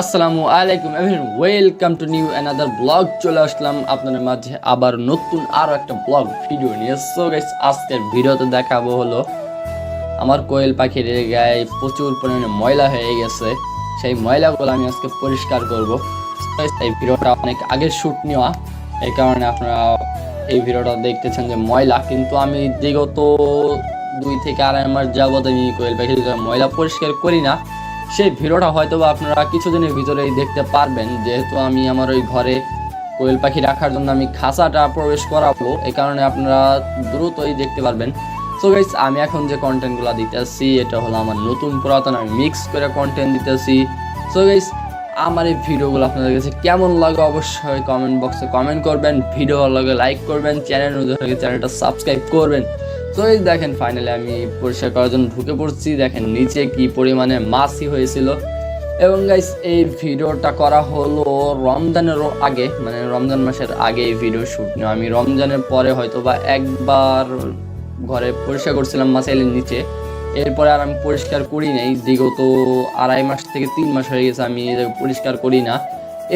আসসালামু আলাইকুম everyone welcome to new another blog চলে আসলাম আপনাদের মাঝে আবার নতুন আরও একটা ব্লগ ভিডিও নিয়ে। সো গাইস আজকের ভিডিওতে দেখাবো হলো আমার কোয়েল পাখির গায়ে প্রচুর পরিমাণে ময়লা হয়ে গেছে। সেই ময়লাগুলো আমি আজকে পরিষ্কার করব। এই ভিডিওটা অনেক আগে শ্যুট নেওয়া। এই কারণে আপনারা এই ভিডিওটা দেখতেছেন যে ময়লা। কিন্তু আমি বিগত দুই থেকে আড়াই মাস যাবত আমি কোয়েল পাখির ময়লা পরিষ্কার করি না। সেই ভিডিওটা হয়তো বা আপনারা কিছুদিনের ভিতরেই দেখতে পারবেন। যেহেতু আমি আমার ওই ঘরে কোয়েল পাখি রাখার জন্য আমি খাঁচাটা প্রবেশ করাবো, এই কারণে আপনারা দ্রুতই দেখতে পারবেন। সো গাইস আমি এখন যে কন্টেন্টগুলো দিতেছি, এটা হলো আমার নতুন পুরাতন, আমি মিক্স করে কন্টেন্ট দিতেছি। সো গাইস আমার এই ভিডিওগুলো আপনাদের কাছে কেমন লাগে অবশ্যই কমেন্ট বক্সে কমেন্ট করবেন। ভিডিও লাগে লাইক করবেন চ্যানেল নতুন চ্যানেলটা সাবস্ক্রাইব করবেন। তো এই দেখেন ফাইনালি আমি পরিষ্কার করার জন্য ঢুকে পড়ছি। দেখেন, নিচে কি পরিমাণে মাছই হয়েছিল। এবং গাইস এই ভিডিওটা করা হলো রমজানেরও আগে মানে রমজান মাসের আগে এই ভিডিও শ্যুট নেওয়া। আমি রমজানের পরে হয়তো বা একবার ঘরে পরিষ্কার করছিলাম মাসাইলের নিচে। এরপরে আর আমি পরিষ্কার করি নাই। বিগত আড়াই মাস থেকে তিন মাস হয়ে গেছে আমি পরিষ্কার করি না।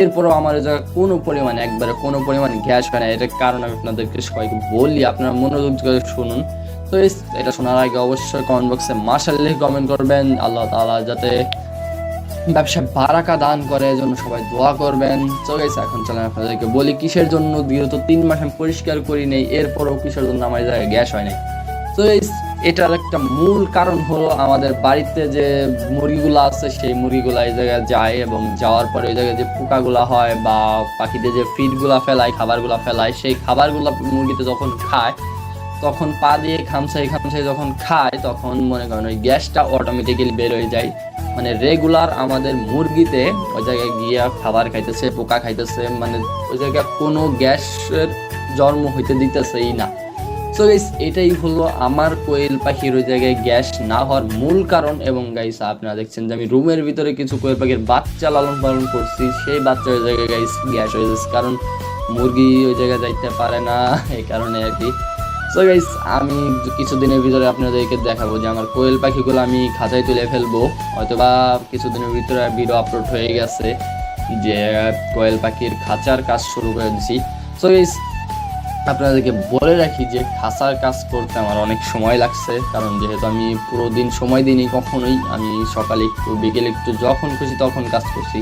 এরপরও আমার জায়গায় কোনো পরিমাণে, একবারে কোনো পরিমাণ গ্যাস হয় না। এটার কারণ আমি আপনাদেরকে সবাইকে বলি। আপনারা মনোযোগ করে শুনুন। তো এটা শোনার আগে অবশ্যই কমেন্ট বক্সে মাসাল্লাহ কমেন্ট করবেন। আল্লাহ তাআলা যাতে ব্যবসা বারাকা দান করে, এজন্য সবাই দোয়া করবেন। তো গাইস এখন চলেন আপনাদেরকে বলি, কিসের জন্য বিগত তিন মাস আমি পরিষ্কার করি নেই, এরপরও কিসের জন্য আমার জায়গায় গ্যাস হয় নাই? তো এটার একটা মূল কারণ হলো আমাদের বাড়িতে যে মুরগিগুলো আছে, সেই মুরগিগুলো এই জায়গায় যায় এবং যাওয়ার পরে ওই জায়গায় যে পোকাগুলা হয় বা পাখিদের যে ফিডগুলা ফেলায়, খাবারগুলো ফেলায়, সেই খাবারগুলো মুরগিতে যখন খায় তখন পা দিয়ে খামসাই খামসাই যখন খায়, তখন মনে করেন ওই গ্যাসটা অটোমেটিক্যালি বের হয়ে যায়। মানে রেগুলার আমাদের মুরগিতে ওই জায়গায় গিয়ে খাবার খাইতেছে, পোকা খাইতেছে মানে ওই জায়গায় কোনো গ্যাসের জন্ম হইতে দিতেছেই না। সো গাইস এটাই হলো আমার কোয়েল পাখির ওই জায়গায় গ্যাস না হওয়ার মূল কারণ এবং গাইস আপনারা দেখছেন যে আমি রুমের ভিতরে কিছু কোয়েল পাখির বাচ্চা লালন পালন করছি, সেই বাচ্চা ওই জায়গায় গাইস গ্যাস হয়ে যাচ্ছে। কারণ মুরগি ওই জায়গায় যাইতে পারে না, এই কারণে আর কি। সো গাইস আমি কিছুদিনের ভিতরে আপনাদেরকে দেখাবো যে আমার কোয়েল পাখিগুলো আমি খাঁচায় তুলে ফেলব। হয়তোবা কিছুদিনের ভিতরে ভিডিও আপলোড হয়ে গেছে যে, কোয়েল পাখির খাঁচার কাজ শুরু করে দিছি। সো গাইস আপনাদেরকে বলে রাখি যে, খাঁচার কাজ করতে আমার অনেক সময় লাগছে। কারণ যেহেতু আমি পুরো দিন সময় দিইনি কখনোই, আমি সকালে একটু, বিকেলে একটু যখন খুশি তখন কাজ করছি।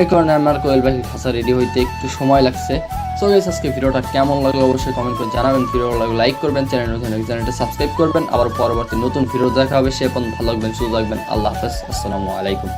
এই কারণে আমার কোয়েল পাখির খাঁচা রেডি হইতে একটু সময় লাগছে। সো গাইস আজকে ভিডিওটা কেমন লাগল অবশ্যই কমেন্ট করে জানাবেন। ভিডিও লাগলে লাইক করবেন চ্যানেল নতুন চ্যানেলটা সাবস্ক্রাইব করবেন। আবার পরবর্তী নতুন ভিডিও দেখা হবে, সে পর্যন্ত ভালো লাগবেন সুযোগ লাগবেন আল্লাহ হাফেজ, আসসালামু আলাইকুম।